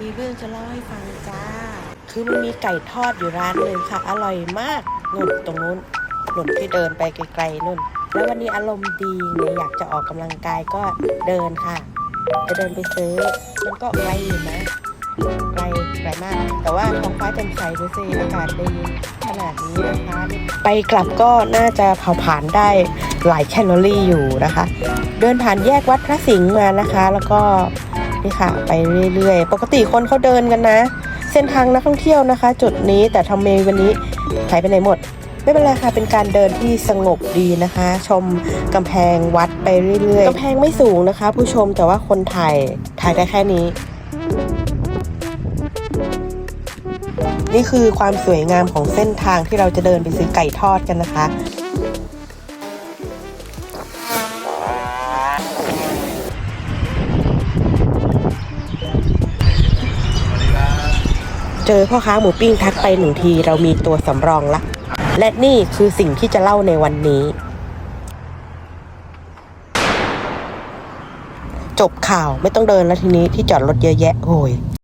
มีเรื่องจะเล่าให้ฟังจ้า คือมันมีไก่ทอดอยู่ร้านหนึ่งค่ะ อร่อยมากนุ่นตรงนู้นนุ่นที่เดินไปไกลๆนุ่น แล้ววันนี้อารมณ์ดีไงอยากจะออกกำลังกายก็เดินค่ะ จะเดินไปซื้อ มันก็ไกลอยู่นะไกลไกลมาก แต่ว่าท้องฟ้าแจ่มใสดูสิอากาศดีขนาดนี้นะคะ ไปกลับก็น่าจะเผาผลาญได้หลายแคลอรี่อยู่นะคะ เดินผ่านแยกวัดพระสิงห์มานะคะ แล้วก็ นี่ค่ะ ไปเรื่อยๆ ปกติคนเขาเดินกันนะ เส้นทางนักท่องเที่ยวนะคะ จุดนี้แต่ทำไมวันนี้หายไปไหนหมด ไม่เป็นไรค่ะ เป็นการเดินที่สงบดีนะคะ ชมกำแพงวัดไปเรื่อยๆกำแพงไม่สูงนะคะ ผู้ชมแต่ว่าคนถ่ายถ่ายได้แค่นี้นี่คือความสวยงามของเส้นทางที่เราจะเดินไปซื้อไก่ทอดกันนะคะ เจอพ่อค้าหมูปิ้งทักไปหนึ่งทีเรามีตัวสำรองละ และนี่คือสิ่งที่จะเล่าในวันนี้ จบข่าวไม่ต้องเดินแล้วทีนี้ที่จอดรถเยอะแยะโอ้ย